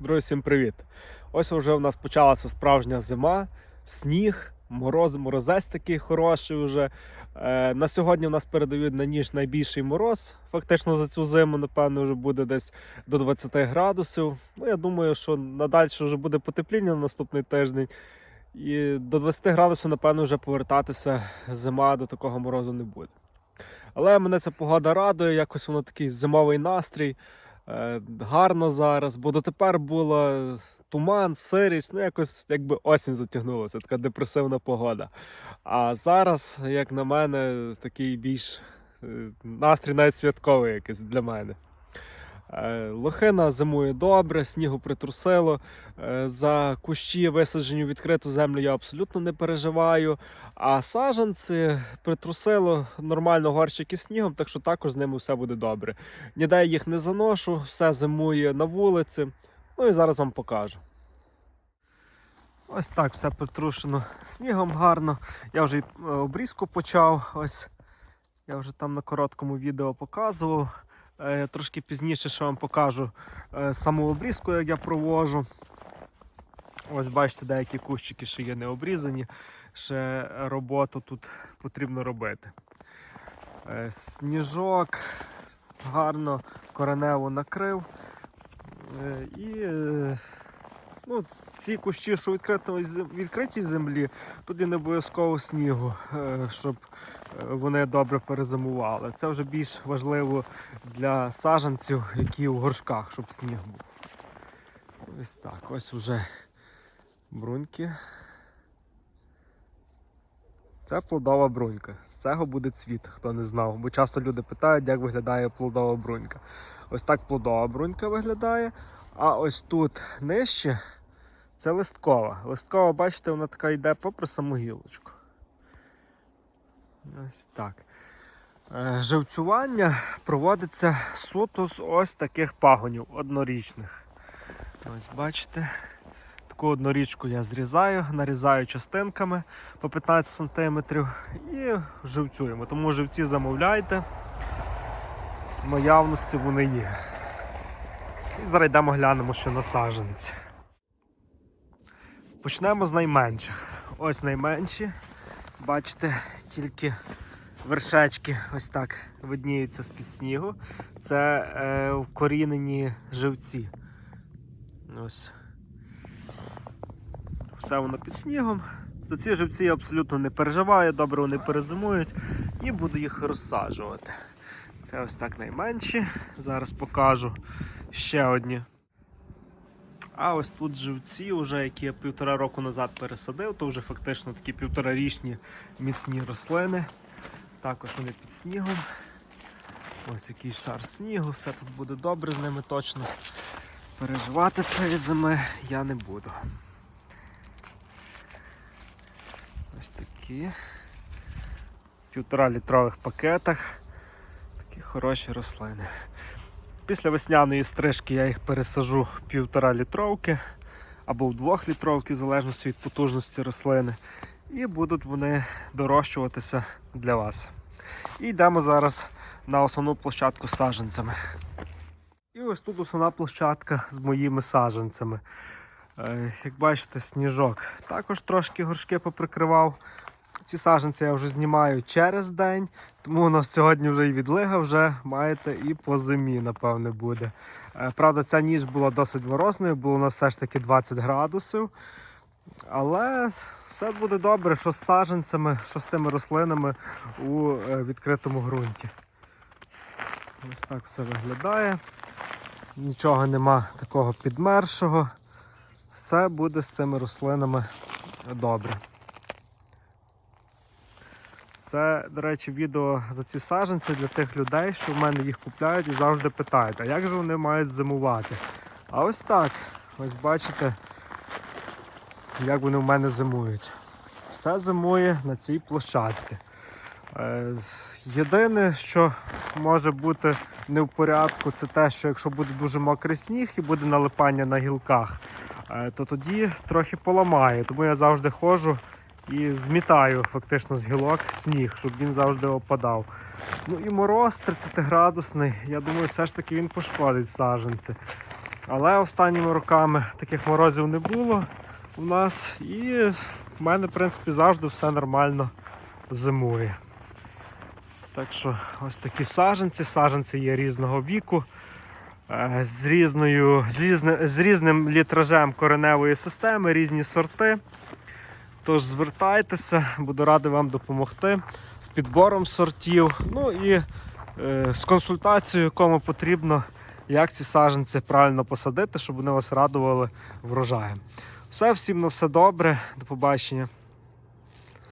Друзі, всім привіт! Ось вже у нас почалася справжня зима, сніг, мороз, морозець такий хороший вже. Е, на сьогодні у нас передають на ніж найбільший мороз. Фактично за цю зиму, напевно, вже буде десь до 20 градусів. Ну, я думаю, що надалі вже буде потепління на наступний тиждень. І до 20 градусів, напевно, вже повертатися зима до такого морозу не буде. Але мене ця погода радує, якось воно такий зимовий настрій. Е, гарно зараз, бо дотепер була туман, сирість, ну якось якби осінь затягнулася, така депресивна погода. А зараз, як на мене, такий більш е, настрій навіть святковий якийсь для мене. Е, Лохина зимує добре, снігу притрусило. Е, За кущі, висаджені в відкриту землю, я абсолютно не переживаю. А саджанці притрусило нормально горщики снігом, так що також з ними все буде добре. Ніде я їх не заношу, все зимує на вулиці. Ну і зараз вам покажу. Ось так все притрушено снігом гарно. Я вже е, обрізку почав. Ось я вже там на короткому відео показував. Е, Трошки пізніше ще вам покажу е, саму обрізку, як я провожу. Ось бачите, деякі кущики ще є не обрізані. Ще роботу тут потрібно робити. Е, Сніжок гарно коренево накрив. І ну, ці кущі, що відкритій землі, тут і не обов'язково снігу, е, щоб е, вони добре перезимували. Це вже більш важливо для саджанців, які у горшках, щоб сніг був. Ось так, ось уже бруньки. Це плодова брунька. З цього буде цвіт, хто не знав. Бо часто люди питають, як виглядає плодова брунька. Ось так плодова брунька виглядає. А ось тут нижче це листкова. Листкова, бачите, вона така йде попри саму гілочку. Ось так. Е, Живцювання проводиться суто з ось таких пагонів однорічних. Ось бачите. Таку однорічку я зрізаю, нарізаю частинками по 15 см і живцюємо. Тому живці замовляйте. Наявності вони є. І зараз йдемо глянемо ще на саджанці. Почнемо з найменших. Ось найменші. Бачите, тільки вершечки ось так видніються з-під снігу. Це е, вкорінені живці. Ось. Все воно під снігом. За ці живці я абсолютно не переживаю, добре вони перезимують і буду їх розсаджувати. Це ось так найменші. Зараз покажу ще одні. А ось тут живці, вже, які я півтора року назад пересадив, то вже фактично такі півторарічні міцні рослини. Також вони під снігом. Ось який шар снігу, все тут буде добре з ними точно. Переживати цієї зими я не буду. Ось такі. В півтора літрових пакетах. Такі хороші рослини. Після весняної стрижки я їх пересажу в півтора літровки або в двох літровки, в залежності від потужності рослини. І будуть вони дорощуватися для вас. І йдемо зараз на основну площадку з саджанцями. І ось тут основна площадка з моїми саджанцями. Е, Як бачите, сніжок. Також трошки горшки поприкривав. Ці саджанці я вже знімаю через день, тому у нас сьогодні вже і відлига вже маєте і по зимі, напевне, буде. Е, Правда, ця ніч була досить морозною, було на все ж таки 20 градусів. Але все буде добре, що з саджанцями, що з тими рослинами у е, відкритому ґрунті. Ось так все виглядає. Нічого нема такого підмершого. Все буде з цими рослинами добре. Це, до речі, відео за ці саджанці для тих людей, що в мене їх купляють і завжди питають, а як же вони мають зимувати? А ось так. Ось бачите, як вони в мене зимують. Все зимує на цій площадці. Е, Єдине, що може бути не в порядку, це те, що якщо буде дуже мокрий сніг і буде налипання на гілках, е, то тоді трохи поламає. Тому я завжди ходжу і змітаю фактично з гілок сніг, щоб він завжди опадав. Ну і мороз 30 градусний, я думаю, все ж таки він пошкодить саджанці. Але останніми роками таких морозів не було у нас. І в мене, в принципі, завжди все нормально зимує. Так що ось такі саженці. Саженці є різного віку, е, з, різною, з, різни, з різним літражем кореневої системи, різні сорти. Тож звертайтеся, буду радий вам допомогти з підбором сортів. Ну і е, з консультацією, кому потрібно, як ці саженці правильно посадити, щоб вони вас радували врожаєм. Все, всім на все добре, до побачення.